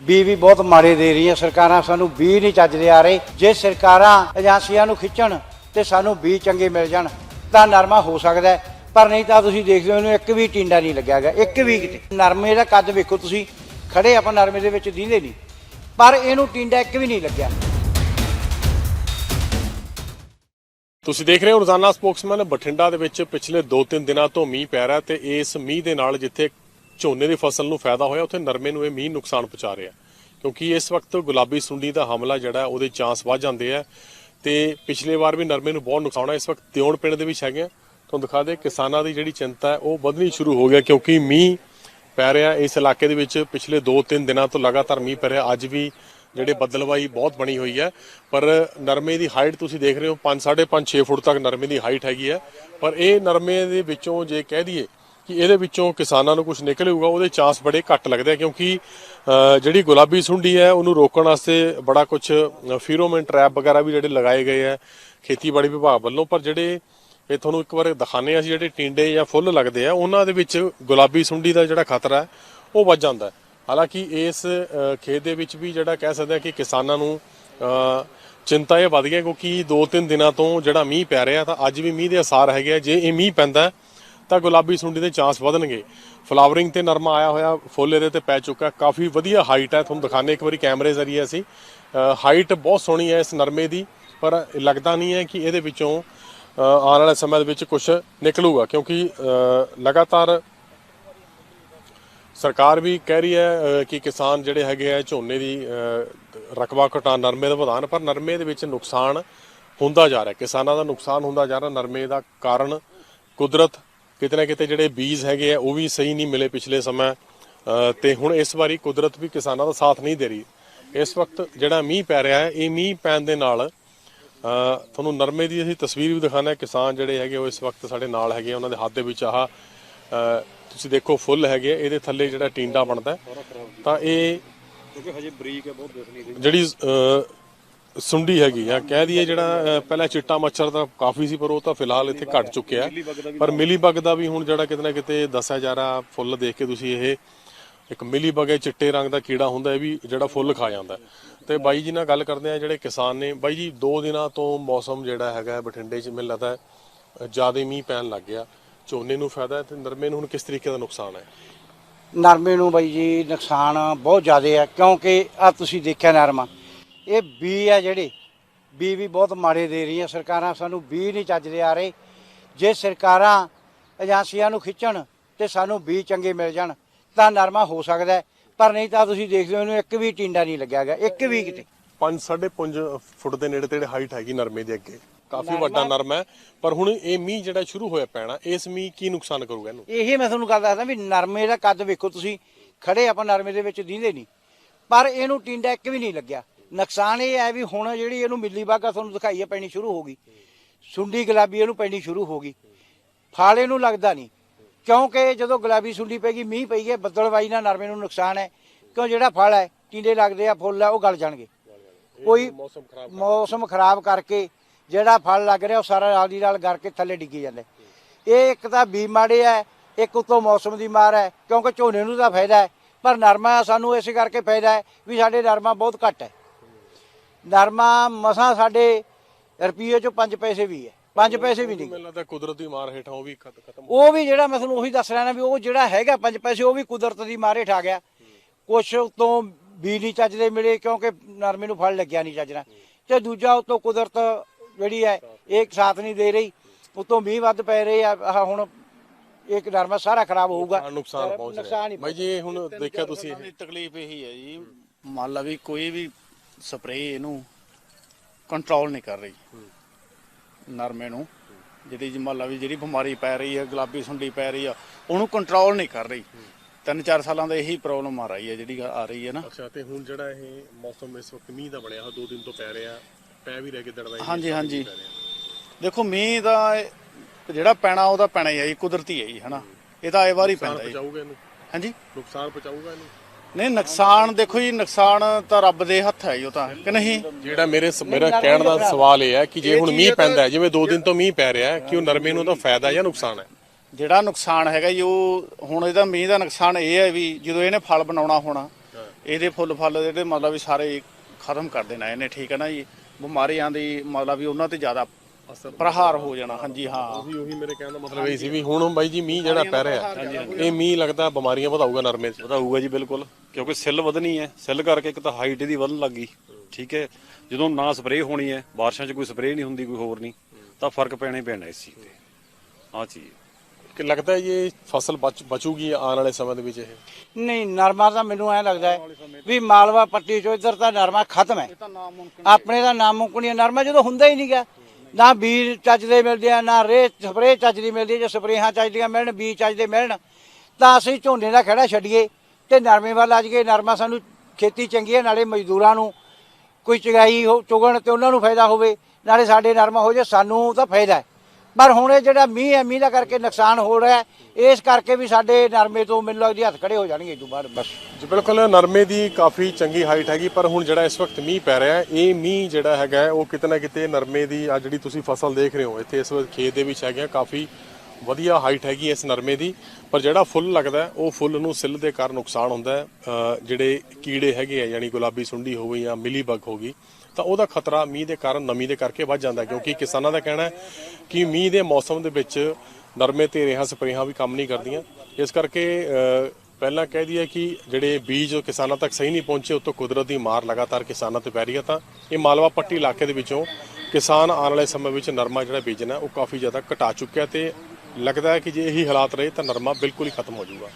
B ਵੀ ਬਹੁਤ ਮਾੜੇ ਦੇ ਰਹੀਆਂ ਸਰਕਾਰਾਂ, ਸਾਨੂੰ ਬੀ ਨਹੀਂ ਚੱਜਦੇ ਆ ਰਹੇ। ਜੇ ਸਰਕਾਰਾਂ ਏਜੰਸੀਆਂ ਨੂੰ ਖਿੱਚਣ ਤੇ ਸਾਨੂੰ ਬੀ ਚੰਗੇ ਮਿਲ ਜਾਣ, ਤਾਂ ਨਰਮਾ ਹੋ ਸਕਦਾ ਪਰ ਨਹੀਂ ਤਾਂ ਤੁਸੀਂ ਦੇਖਦੇ ਹੋ, ਇਹਨੂੰ ਇੱਕ ਵੀ ਟਿੰਡਾ ਨਹੀਂ ਲੱਗਿਆਗਾ ਇੱਕ ਵੀ ਕਿਤੇ। ਨਰਮੇ ਦਾ ਕੱਦ ਵੇਖੋ ਤੁਸੀਂ, ਖੜੇ ਆਪਾਂ ਨਰਮੇ ਦੇ ਵਿੱਚ ਦੀਂਦੇ ਨਹੀਂ। ਪਰ ਇਹਨੂੰ ਟਿੰਡਾ ਇੱਕ ਵੀ ਨਹੀਂ ਲੱਗਿਆ। ਤੁਸੀਂ ਦੇਖ ਰਹੇ ਹੋ ਰੋਜ਼ਾਨਾ ਸਪੋਕਸਮੈਨ ਬਠਿੰਡਾ ਦੇ ਵਿੱਚ ਪਿਛਲੇ 2-3 ਦਿਨਾਂ ਤੋਂ ਮੀਂਹ ਪੈ ਰਿਹਾ ਤੇ ਇਸ ਮੀਂਹ ਦੇ ਨਾਲ ਜਿੱਥੇ ਝੋਨੇ ਦੀ ਫਸਲ ਨੂੰ ਫਾਇਦਾ ਹੋਇਆ, ਉੱਥੇ ਨਰਮੇ ਨੂੰ ਇਹ ਮੀਂਹ ਨੁਕਸਾਨ ਪਹੁੰਚਾ ਰਿਹਾ। ਕਿਉਂਕਿ ਇਸ ਵਕਤ ਗੁਲਾਬੀ ਸੁੰਡੀ ਦਾ ਹਮਲਾ ਜਿਹੜਾ, ਉਹਦੇ ਚਾਂਸ ਵੱਧ ਜਾਂਦੇ ਆ। ਤੇ ਪਿਛਲੇ ਵਾਰ ਵੀ ਨਰਮੇ ਨੂੰ ਬਹੁਤ ਨੁਕਸਾਨ ਹੋਇਆ, ਇਸ ਵਕਤ ਤਿਉਣ ਪਿੰਡ ਦੇ ਵਿੱਚ ਹੈਗੇ ਆ। ਤੁਹਾਨੂੰ ਦਿਖਾ ਦੇ ਕਿਸਾਨਾਂ ਦੀ ਜਿਹੜੀ ਚਿੰਤਾ ਹੈ, ਉਹ ਵਧਣੀ ਸ਼ੁਰੂ ਹੋ ਗਿਆ, ਕਿਉਂਕਿ ਮੀਂਹ ਪੈ ਰਿਹਾ ਇਸ ਇਲਾਕੇ ਦੇ ਵਿੱਚ ਪਿਛਲੇ 2-3 ਦਿਨਾਂ ਤੋਂ ਲਗਾਤਾਰ ਮੀਂਹ ਪੈ ਰਿਹਾ, ਅੱਜ ਵੀ ਜਿਹੜੇ ਬੱਦਲਵਾਈ ਬਹੁਤ ਬਣੀ ਹੋਈ ਹੈ। ਪਰ ਨਰਮੇ ਦੀ ਹਾਈਟ ਤੁਸੀਂ ਦੇਖ ਰਹੇ ਹੋ 5 5.5 6 ਫੁੱਟ ਤੱਕ ਨਰਮੇ ਦੀ ਹਾਈਟ ਹੈਗੀ ਹੈ। ਪਰ ਇਹ ਨਰਮੇ ਦੇ ਵਿੱਚੋਂ ਜੇ ਕਹਿ ਦਈਏ ਕਿ ਇਹਦੇ ਵਿੱਚੋਂ ਕਿਸਾਨਾਂ ਨੂੰ ਕੁਝ ਨਿਕਲੇਗਾ ਉਹਦੇ ਚਾਂਸ ਬੜੇ ਘੱਟ ਲੱਗਦੇ ਆ ਕਿਉਂਕਿ ਜਿਹੜੀ ਗੁਲਾਬੀ ਸੁੰਡੀ ਹੈ, ਉਹਨੂੰ ਰੋਕਣ ਵਾਸਤੇ ਬੜਾ ਕੁਝ ਫੀਰੋਮਨ ਟ੍ਰੈਪ ਵਗੈਰਾ ਵੀ ਜਿਹੜੇ ਲਗਾਏ ਗਏ ਆ ਖੇਤੀਬਾੜੀ ਵਿਭਾਗ ਵੱਲੋਂ। ਪਰ ਜਿਹੜੇ ਇਹ ਤੁਹਾਨੂੰ ਇੱਕ ਵਾਰ ਦਿਖਾਣੇ ਆ ਅਸੀਂ, ਜਿਹੜੇ ਟਿੰਡੇ ਜਾਂ ਫੁੱਲ ਲੱਗਦੇ ਆ, ਉਹਨਾਂ ਦੇ ਵਿੱਚ ਗੁਲਾਬੀ ਸੁੰਡੀ ਦਾ ਜਿਹੜਾ ਖਤਰਾ ਉਹ ਵੱਧ ਜਾਂਦਾ ਹਾਲਾਂਕਿ ਇਸ ਖੇਤ ਦੇ ਵਿੱਚ ਵੀ ਜਿਹੜਾ ਕਹਿ ਸਕਦੇ ਆ ਕਿ ਕਿਸਾਨਾਂ ਨੂੰ ਚਿੰਤਾ ਇਹ ਵੱਧ ਗਿਆ ਕਿਉਂਕਿ 2-3 ਦਿਨਾਂ ਤੋਂ ਜਿਹੜਾ ਮੀਂਹ ਪੈ ਰਿਹਾ ਤਾਂ ਅੱਜ ਵੀ ਮੀਂਹ ਦੇ ਅਸਾਰ ਹੈਗੇ ਆ। ਜੇ ਇਹ ਮੀਂਹ ਪੈਂਦਾ ਤਾਂ ਗੁਲਾਬੀ ਸੁੰਡੀ ਦੇ ਚਾਂਸ ਵਧਣਗੇ। ਫਲਾਵਰਿੰਗ ਤੇ ਨਰਮਾ ਆਇਆ ਹੋਇਆ, ਫੁੱਲ ਇਹਦੇ ਤੇ ਪੈ ਚੁੱਕਾ ਕਾਫੀ ਵਧੀਆ ਹਾਈਟ ਹੈ। ਤੁਹਾਨੂੰ ਦਿਖਾਣੇ ਇੱਕ ਵਾਰੀ ਕੈਮਰੇ ਜ਼ਰੀਏ ਅਸੀਂ। ਹਾਈਟ ਬਹੁਤ ਸੋਹਣੀ ਹੈ ਇਸ ਨਰਮੇ ਦੀ, ਪਰ ਲੱਗਦਾ ਨਹੀਂ ਹੈ ਕਿ ਇਹਦੇ ਵਿੱਚੋਂ ਆਉਣ ਵਾਲੇ ਸਮੇਂ ਦੇ ਵਿੱਚ ਕੁਝ ਨਿਕਲੂਗਾ, ਕਿਉਂਕਿ ਲਗਾਤਾਰ ਸਰਕਾਰ ਵੀ ਕਹਿ ਰਹੀ ਹੈ ਕਿ ਕਿਸਾਨ ਜਿਹੜੇ ਹੈਗੇ ਆ, ਝੋਨੇ ਦੀ ਰਕਬਾ ਘਟਾਉਣ ਨਰਮੇ ਦਾ ਵਧਾਨ ਪਰ ਨਰਮੇ ਦੇ ਵਿੱਚ ਨੁਕਸਾਨ ਹੁੰਦਾ ਜਾ ਰਿਹਾ। ਕਿਸਾਨਾਂ ਦਾ ਨੁਕਸਾਨ ਹੁੰਦਾ ਜਾ ਰਿਹਾ। ਨਰਮੇ ਦਾ ਕਾਰਨ ਕੁਦਰਤ ਕਿਤੇ ਨਾ ਕਿਤੇ ਜਿਹੜੇ ਬੀਜ ਹੈਗੇ ਆ ਉਹ ਵੀ ਸਹੀ ਨਹੀਂ ਮਿਲੇ ਪਿਛਲੇ ਸਮੇਂ। ਤੇ ਹੁਣ ਇਸ ਵਾਰੀ ਕੁਦਰਤ ਵੀ ਕਿਸਾਨਾਂ ਦਾ ਸਾਥ ਨਹੀਂ ਦੇ ਰਹੀ। ਇਸ ਵਕਤ ਜਿਹੜਾ ਮੀਂਹ ਪੈ ਰਿਹਾ ਹੈ ਇਹ ਮੀਂਹ ਪੈਣ ਦੇ ਨਾਲ ਤੁਹਾਨੂੰ ਨਰਮੇ ਦੀ ਅਸੀਂ ਤਸਵੀਰ ਵੀ ਦਿਖਾਣਾ ਕਿਸਾਨ ਜਿਹੜੇ ਹੈਗੇ ਉਹ ਇਸ ਵਕਤ ਸਾਡੇ ਨਾਲ ਹੈਗੇ ਉਹਨਾਂ ਦੇ ਹੱਥ ਦੇ ਵਿੱਚ ਆਹ ਤੁਸੀਂ ਦੇਖੋ ਫੁੱਲ ਹੈਗੇ ਇਹਦੇ ਥੱਲੇ ਜਿਹੜਾ ਟਿੰਡਾ ਬਣਦਾ। ਤਾਂ ਇਹ ਕਿਉਂਕਿ ਹਜੇ ਬਰੀਕ ਹੈ ਬਹੁਤ ਦਿਸਣੀ ਦੀ ਜਿਹੜੀ ਸੁੰਡੀ ਹੈਗੀ ਆ। ਕਹਿ ਦਈਏ ਜਿਹੜਾ ਅ, ਪਹਿਲਾਂ ਚਿੱਟਾ ਮੱਛਰ ਤਾਂ ਕਾਫੀ ਸੀ ਪਰ ਉਹ ਤਾਂ ਫਿਲਹਾਲ ਇੱਥੇ ਘਟ ਚੁੱਕਿਆ। ਹੈ। ਪਰ ਮਿਲੀ ਬਗ ਦਾ ਵੀ ਹੁਣ ਜਿਹੜਾ ਕਿਤੇ ਨਾ ਕਿਤੇ ਦੱਸਿਆ ਜਾ ਰਿਹਾ ਫੁੱਲ ਦੇਖ ਕੇ ਤੁਸੀਂ ਇਹ ਇੱਕ ਮਿਲੀ ਬਗ ਹੈ ਚਿੱਟੇ ਰੰਗ ਦਾ ਕੀੜਾ ਹੁੰਦਾ ਇਹ ਵੀ ਜਿਹੜਾ ਫੁੱਲ ਖਾ ਜਾਂਦਾ। ਹੈ। ਤੇ ਬਾਈ ਜੀ ਨਾਲ ਗੱਲ ਕਰਦੇ ਆ ਜਿਹੜੇ ਕਿਸਾਨ ਨੇ। ਬਾਈ ਜੀ 2 ਦਿਨਾਂ ਤੋਂ ਮੌਸਮ ਜਿਹੜਾ ਹੈਗਾ ਹੈ ਬਠਿੰਡੇ 'ਚ ਮੈਨੂੰ ਲੱਗਦਾ ਜ਼ਿਆਦਾ ਮੀਂਹ ਪੈਣ ਲੱਗ ਗਿਆ। ਝੋਨੇ ਨੂੰ ਫਾਇਦਾ ਹੈ ਤੇ ਨਰਮੇ ਨੂੰ ਹੁਣ ਕਿਸ ਤਰੀਕੇ ਦਾ ਨੁਕਸਾਨ ਹੈ? ਨਰਮੇ ਨੂੰ ਬਾਈ ਜੀ ਨੁਕਸਾਨ ਬਹੁਤ ਜ਼ਿਆਦਾ ਹੈ ਕਿਉਂਕਿ ਆ ਤੁਸੀਂ ਦੇਖਿਆ ਨਰਮਾ। ਇਹ ਬੀ ਆ ਜਿਹੜੇ। ਬੀ ਵੀ ਬਹੁਤ ਮਾੜੇ ਦੇ ਰਹੀਆਂ ਸਰਕਾਰਾਂ ਸਾਨੂੰ ਬੀ ਨਹੀਂ ਚੱਜਦੇ ਆ ਰਹੇ। ਜੇ ਸਰਕਾਰਾਂ ਏਜੰਸੀਆਂ ਨੂੰ ਖਿੱਚਣ ਤੇ ਸਾਨੂੰ ਬੀ ਚੰਗੇ ਮਿਲ ਜਾਣ ਤਾਂ ਨਰਮਾ ਹੋ ਸਕਦਾ। ਪਰ ਨਹੀਂ ਤਾਂ ਤੁਸੀਂ ਦੇਖਦੇ ਹੋ ਇਹਨੂੰ ਇੱਕ ਵੀ ਟਿੰਡਾ ਨਹੀਂ ਲੱਗਿਆਗਾ ਇੱਕ ਵੀ ਕਿਤੇ। 5 5.5 ਫੁੱਟ ਦੇ ਨੇੜੇ ਤੇੜੇ ਹਾਈਟ ਹੈਗੀ ਨਰਮੇ ਦੇ ਅੱਗੇ। ਕਾਫੀ ਵੱਡਾ ਨਰਮਾ ਹੈ। ਪਰ ਹੁਣ ਇਹ ਮੀਂਹ ਜਿਹੜਾ ਸ਼ੁਰੂ ਹੋਇਆ ਪੈਣਾ ਇਸ ਮੀਂਹ ਕੀ ਨੁਕਸਾਨ ਕਰੂਗਾ ਇਹਨੂੰ? ਇਹ ਮੈਂ ਤੁਹਾਨੂੰ ਗੱਲ ਦੱਸਦਾ ਵੀ ਨਰਮੇ ਦਾ ਕੱਦ ਵੇਖੋ ਤੁਸੀਂ। ਖੜੇ ਆਪਾਂ ਨਰਮੇ ਦੇ ਵਿੱਚ ਦੀਂਦੇ ਨਹੀਂ। ਪਰ ਇਹਨੂੰ ਟਿੰਡਾ ਇੱਕ ਵੀ ਨਹੀਂ ਲੱਗਿਆ। ਨੁਕਸਾਨ ਇਹ ਹੈ ਵੀ ਹੁਣ ਜਿਹੜੀ ਇਹਨੂੰ ਮਿੱਲੀ ਬਾਗਾ ਤੁਹਾਨੂੰ ਦਿਖਾਈਏ ਪੈਣੀ ਸ਼ੁਰੂ ਹੋ ਗਈ। ਸੁੰਡੀ ਗੁਲਾਬੀ ਇਹਨੂੰ ਪੈਣੀ ਸ਼ੁਰੂ ਹੋ ਗਈ। ਫਲ ਇਹਨੂੰ ਲੱਗਦਾ ਨਹੀਂ। ਕਿਉਂਕਿ ਜਦੋਂ ਗੁਲਾਬੀ ਸੁੰਡੀ ਪੈ ਗਈ ਮੀਂਹ ਪਈ ਗਿਆ ਬੱਦਲਵਾਈ ਨਾਲ ਨਰਮੇ ਨੂੰ ਨੁਕਸਾਨ ਹੈ। ਕਿਉਂ ਜਿਹੜਾ ਫਲ ਹੈ ਟਿੰਡੇ ਲੱਗਦੇ ਆ ਫੁੱਲ ਆ ਉਹ ਗਲ ਜਾਣਗੇ। ਕੋਈ ਮੌਸਮ ਖਰਾਬ ਕਰਕੇ। ਜਿਹੜਾ ਫਲ ਲੱਗ ਰਿਹਾ ਉਹ ਸਾਰਾ ਨਾਲ ਦੀ ਨਾਲ ਗਰ ਕੇ ਥੱਲੇ ਡਿੱਗੀ ਜਾਂਦਾ ਇਹ ਇੱਕ ਤਾਂ ਬੀ ਮਾੜੇ ਹੈ ਇੱਕ ਉਤੋਂ ਮੌਸਮ ਦੀ ਮਾਰ ਹੈ ਕਿਉਂਕਿ ਝੋਨੇ ਨੂੰ ਤਾਂ ਫਾਇਦਾ ਹੈ। ਪਰ ਨਰਮਾ ਸਾਨੂੰ ਇਸੇ ਕਰਕੇ ਫਾਇਦਾ ਹੈ ਵੀ ਸਾਡੇ ਨਰਮਾ ਬਹੁਤ ਘੱਟ ਹੈ। ਨਰਮਾ ਮਸਾਂ ਸਾਡੇ ਰੁਪਈਏ ਚੋਂ 5 ਪੈਸੇ ਵੀ ਹੈ। 5 ਪੈਸੇ ਵੀ ਨਹੀਂ। ਮੈਨੂੰ ਲੱਗਦਾ ਕੁਦਰਤੀ ਮਾਰ ਹੇਠਾਂ ਉਹ ਵੀ ਖਤ- ਖਤਮ ਉਹ ਵੀ ਜਿਹੜਾ ਮੈਂ ਤੁਹਾਨੂੰ ਉਹੀ ਦੱਸ ਰਿਹਾ ਨਾ ਵੀ ਉਹ ਜਿਹੜਾ ਹੈਗਾ 5 ਪੈਸੇ ਉਹ ਵੀ ਕੁਦਰਤ ਦੀ ਮਾਰੇ ਠਾ ਗਿਆ। ਕੁਛ ਉਤੋਂ ਬੀ ਨਹੀਂ ਚੱਜਦੇ ਮਿਲੇ ਕਿਉਂਕਿ ਨਰਮੇ ਨੂੰ ਫਲ ਲੱਗਿਆ ਨਹੀਂ ਚੱਜਣਾ। ਤੇ ਦੂਜਾ ਉਤੋਂ ਕੁਦਰਤ ਜਿਹੜੀ ਹੈ ਇਹ ਸਾਥ ਨਹੀਂ ਦੇ ਰਹੀ। ਉਤੋਂ ਮੀਂਹ ਵੱਧ ਪੈ ਰਹੇ ਆ ਆਹ ਹੁਣ ਇੱਕ ਨਰਮਾ ਸਾਰਾ ਖਰਾਬ ਹੋਊਗਾ। ਨੁਕਸਾਨ ਪਹੁੰਚ ਰਿਹਾ। ਨੁਕਸਾਨ ਹੀ ਬਾਈ ਜੀ ਇਹ ਹੁਣ ਦੇਖਿਆ ਤੁਸੀਂ ਤਕਲੀਫ ਇਹੀ ਹੈ ਜੀ। ਮੰਨ ਲਾ ਵੀ ਕੋਈ ਵੀ ਸਪਰੇਅ ਇਹਨੂੰ ਕੰਟਰੋਲ ਨਹੀਂ ਕਰ ਰਹੀ। ਨਰਮੇ ਨੂੰ। ਜਿਹਦੀ ਜੀ ਮੰਨ ਲਾ ਵੀ ਜਿਹੜੀ ਬਿਮਾਰੀ ਪੈ ਰਹੀ ਹੈ ਗੁਲਾਬੀ ਸੁੰਡੀ ਪੈ ਰਹੀ ਆ ਉਹਨੂੰ ਕੰਟਰੋਲ ਨਹੀਂ ਕਰ ਰਹੀ। ਤਿੰਨ ਚਾਰ ਸਾਲਾਂ ਦਾ ਇਹੀ ਪ੍ਰੋਬਲਮ ਆ ਰਹੀ ਹੈ ਜਿਹੜੀ ਆ ਰਹੀ ਹੈ ਨਾ। ਅੱਛਾ ਤੇ ਹੁਣ ਜਿਹੜਾ ਇਹ ਮੌਸਮ ਇਸ ਵਕਤ ਮੀਂਹ ਦਾ ਬਣਿਆ ਉਹ ਦੋ ਦਿਨ ਤੋਂ ਪੈ ਰਿਹਾ ਪੈ ਵੀ ਰਹਿ ਕੇ ਦੜਵਾਈ ਹਾਂਜੀ ਹਾਂਜੀ। ਦੇਖੋ ਮੀਂਹ ਦਾ ਇਹ ਜਿਹੜਾ ਪੈਣਾ ਉਹਦਾ ਪੈਣਾ ਹੀ ਹੈ ਜੀ ਕੁਦਰਤੀ ਹੈ ਜੀ ਹਨਾ। ਇਹ ਤਾਂ ਆਏ ਵਾਰ ਹੀ ਪੈਂਦਾ ਇਹਨੂੰ? ਹਾਂਜੀ? ਨੁਕਸਾਨ ਪਹੁੰਚਾਊਗਾ ਇਹਨੂੰ? ਨਹੀਂ ਨੁਕਸਾਨ ਦੇਖੋ ਜੀ ਨੁਕਸਾਨ ਤਾਂ ਰੱਬ ਦੇ ਹੱਥ ਹੈ ਜੀ ਉਹ ਤਾਂ ਕਿ ਨਹੀਂ? ਜਿਹੜਾ ਮੇਰੇ ਮੇਰਾ ਕਹਿਣ ਦਾ ਸਵਾਲ ਇਹ ਹੈ ਕਿ ਜੇ ਹੁਣ ਮੀਂਹ ਪੈਂਦਾ ਹੈ ਜਿਵੇਂ ਦੋ ਦਿਨ ਤੋਂ ਮੀਂਹ ਪੈ ਰਿਹਾ ਹੈ ਕਿ ਉਹ ਨਰਮੇ ਨੂੰ ਤਾਂ ਫਾਇਦਾ ਜਾਂ ਨੁਕਸਾਨ ਹੈ? ਜਿਹੜਾ ਨੁਕਸਾਨ ਹੈਗਾ ਜੀ ਉਹ ਹੁਣ ਇਹਦਾ ਮੀਂਹ ਦਾ ਨੁਕਸਾਨ ਇਹ ਹੈ ਵੀ ਜਦੋਂ ਇਹਨੇ ਫਲ ਬਣਾਉਣਾ ਹੋਣਾ ਇਹਦੇ ਫੁੱਲ ਫਲ ਜਿਹੜੇ ਮਤਲਬ ਵੀ ਸਾਰੇ ਖਤਮ ਕਰ ਦੇਣਾ ਇਹਨੇ ਠੀਕ ਹੈ ਨਾ ਜੀ? ਬਿਮਾਰੀਆਂ ਦੀ ਮਤਲਬ ਵੀ ਉਹਨਾਂ ਤੇ ਜ਼ਿਆਦਾ ਪ੍ਰਹਾਰ ਹੋ ਜਾਣਾ ਹਾਂਜੀ ਹਾਂ। ਉਹੀ ਉਹੀ ਮੇਰੇ ਕਹਿਣ ਦਾ ਮਤਲਬ ਇਹ ਸੀ ਵੀ ਹੁਣ ਬਾਈ ਜੀ ਮੀਂਹ ਜਿਹੜਾ ਪੈ ਰਿਹਾ ਇਹ ਮੀਂਹ ਲੱਗਦਾ ਬਿਮਾਰੀਆਂ ਵਧਾਊਗਾ ਨਰਮੇ 'ਚ। ਵਧਾਊਗਾ ਜੀ ਬਿਲਕੁਲ। ਕਿਉਂਕਿ ਸਿੱਲ ਵਧਣੀ ਹੈ ਸਿੱਲ ਕਰਕੇ ਇੱਕ ਤਾਂ ਹਾਈਟ ਇਹਦੀ ਵਧਣ ਲੱਗੀ ਠੀਕ ਹੈ? ਜਦੋਂ ਨਾ ਸਪਰੇਅ ਹੋਣੀ ਹੈ ਬਾਰਿਸ਼ਾਂ 'ਚ ਕੋਈ ਸਪਰੇਅ ਨਹੀਂ ਹੁੰਦੀ ਕੋਈ ਹੋਰ ਨਹੀਂ ਤਾਂ ਫ਼ਰਕ ਪੈਣਾ ਹੀ ਪੈਣਾ ਇਸ ਚੀਜ਼ ਤੇ। ਆਹ ਚੀਜ਼। ਕਿ ਲੱਗਦਾ ਹੈ ਇਹ ਫਸਲ ਬਚ ਬਚੂਗੀ ਆਉਣ ਵਾਲੇ ਸਮੇਂ ਦੇ ਵਿੱਚ ਇਹ? ਨਹੀਂ ਨਰਮਾ ਤਾਂ ਮੈਨੂੰ ਐ ਲੱਗਦਾ ਹੈ ਵੀ ਮਾਲਵਾ ਪੱਟੀ ਚੋਂ ਇੱਧਰ ਤਾਂ ਨਰਮਾ ਖਤਮ ਹੈ। ਆਪਣੇ ਦਾ ਨਾਮ ਹੈ ਨਰਮਾ ਜਦੋਂ ਹੁੰਦਾ ਹੀ ਨਹੀਂਗਾ ਨਾ ਬੀਜ ਚੱਜ ਦੇ ਮਿਲਦੇ ਆ, ਨਾ ਰੇਹ ਸਪਰੇਅ ਚੱਜ ਦੀ ਮਿਲਦੀ ਹੈ ਜੇ ਸਪਰੇਹਾਂ ਚੱਜ ਦੀਆਂ ਮਿਲਣ, ਬੀਜ ਚੱਜ ਦੇ ਮਿਲਣ, ਤਾਂ ਅਸੀਂ ਝੋਨੇ ਦਾ ਖੜਾ ਛੱਡੀਏ ਤੇ ਨਰਮੇ ਵੱਲ ਆ ਜਾਈਏ। ਨਰਮਾ ਸਾਨੂੰ ਖੇਤੀ ਚੰਗੀ ਹੈ ਨਾਲੇ ਮਜ਼ਦੂਰਾਂ ਨੂੰ ਕੋਈ ਚਗਾਈ ਹੋ ਚੁਗਣ ਤੇ ਉਹਨਾਂ ਨੂੰ ਫਾਇਦਾ ਹੋਵੇ, ਨਾਲੇ ਸਾਡੇ ਨਰਮਾ ਹੋ ਜੇ ਸਾਨੂੰ ਤਾਂ ਫਾਇਦਾ ਹੈ। ਪਰ ਹੁਣ ਇਹ ਜਿਹੜਾ ਮੀਂਹ ਹੈ ਮੀਂਹ ਦਾ ਕਰਕੇ ਨੁਕਸਾਨ ਹੋ ਰਿਹਾ ਹੈ, ਇਸ ਕਰਕੇ ਵੀ ਸਾਡੇ ਨਰਮੇ ਤੋਂ ਮੈਨੂੰ ਲੱਗਦੀ ਹੱਥ ਖੜੇ ਹੋ ਜਾਣਗੇ ਇਹ ਬਾਅਦ ਬਸ। ਜੀ ਬਿਲਕੁਲ ਨਰਮੇ ਦੀ ਕਾਫੀ ਚੰਗੀ ਹਾਈਟ ਹੈਗੀ ਪਰ ਹੁਣ ਜਿਹੜਾ ਇਸ ਵਕਤ ਮੀਂਹ ਪੈ ਰਿਹਾ ਹੈ ਇਹ ਮੀਂਹ ਜਿਹੜਾ ਹੈਗਾ ਉਹ ਕਿਤੇ ਨਾ ਕਿਤੇ ਨਰਮੇ ਦੀ ਆ ਜਿਹੜੀ ਤੁਸੀਂ ਫਸਲ ਦੇਖ ਰਹੇ ਹੋ ਇੱਥੇ ਇਸ ਵਕਤ ਖੇਤ ਦੇ ਵਿੱਚ ਹੈਗੇ ਆ, ਕਾਫੀ ਵਧੀਆ ਹਾਈਟ ਹੈਗੀ ਇਸ ਨਰਮੇ ਦੀ। ਪਰ ਜਿਹੜਾ ਫੁੱਲ ਲੱਗਦਾ ਉਹ ਫੁੱਲ ਨੂੰ ਸਿੱਲ ਦੇ ਕਾਰਨ ਨੁਕਸਾਨ ਹੁੰਦਾ ਹੈ। ਜਿਹੜੇ ਕੀੜੇ ਹੈਗੇ ਆ ਯਾਨੀ ਗੁਲਾਬੀ ਸੁੰਡੀ ਹੋ ਗਈ ਜਾਂ ਮਿਲੀਬਗ ਹੋ ਗਈ ਤਾਂ ਉਹਦਾ ਖਤਰਾ ਮੀਂਹ ਦੇ ਕਾਰਨ ਨਮੀ ਦੇ ਕਰਕੇ ਵੱਧ ਜਾਂਦਾ ਕਿਉਂਕਿ ਕਿਸਾਨਾਂ ਦਾ ਕਹਿਣਾ ਹੈ ਕਿ ਮੀਂਹ ਦੇ ਮੌਸਮ ਦੇ ਵਿੱਚ ਨਰਮੇ ਤੇ ਰੇਹਾਂ, ਸਪਰੇਹਾਂ ਵੀ ਕੰਮ ਨਹੀਂ ਕਰਦੀਆਂ। ਇਸ ਕਰਕੇ ਪਹਿਲਾਂ ਕਹਿ ਦਈਏ ਕਿ ਜਿਹੜੇ ਬੀਜ ਕਿਸਾਨਾਂ ਤੱਕ ਸਹੀ ਨਹੀਂ ਪਹੁੰਚੇ ਉਤੋਂ ਕੁਦਰਤ ਦੀ ਮਾਰ ਲਗਾਤਾਰ ਕਿਸਾਨਾਂ ਤੇ ਪੈ ਰਹੀ ਹੈ। ਤਾਂ ਇਹ ਮਾਲਵਾ ਪੱਟੀ ਇਲਾਕੇ ਦੇ ਵਿੱਚੋਂ ਕਿਸਾਨ ਆਉਣ ਵਾਲੇ ਸਮੇਂ ਵਿੱਚ ਨਰਮਾ ਜਿਹੜਾ ਬੀਜਣਾ, ਉਹ ਕਾਫੀ ਜ਼ਿਆਦਾ ਘਟਾ ਚੁੱਕਿਆ ਤੇ ਲੱਗਦਾ ਹੈ ਕਿ ਜੇ ਇਹੀ ਹਾਲਾਤ ਰਹੇ ਤਾਂ ਨਰਮਾ ਬਿਲਕੁਲ ਹੀ ਖਤਮ ਹੋ ਜਾਊਗਾ।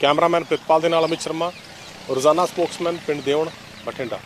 ਕੈਮਰਾਮੈਨ ਪ੍ਰਿਤਪਾਲ ਦੇ ਨਾਲ ਅਮਿਤ ਸ਼ਰਮਾ, ਰੋਜ਼ਾਨਾ ਸਪੋਕਸਮੈਨ ਪਿੰਡ ਦੇਵਣ ਬਠਿੰਡਾ।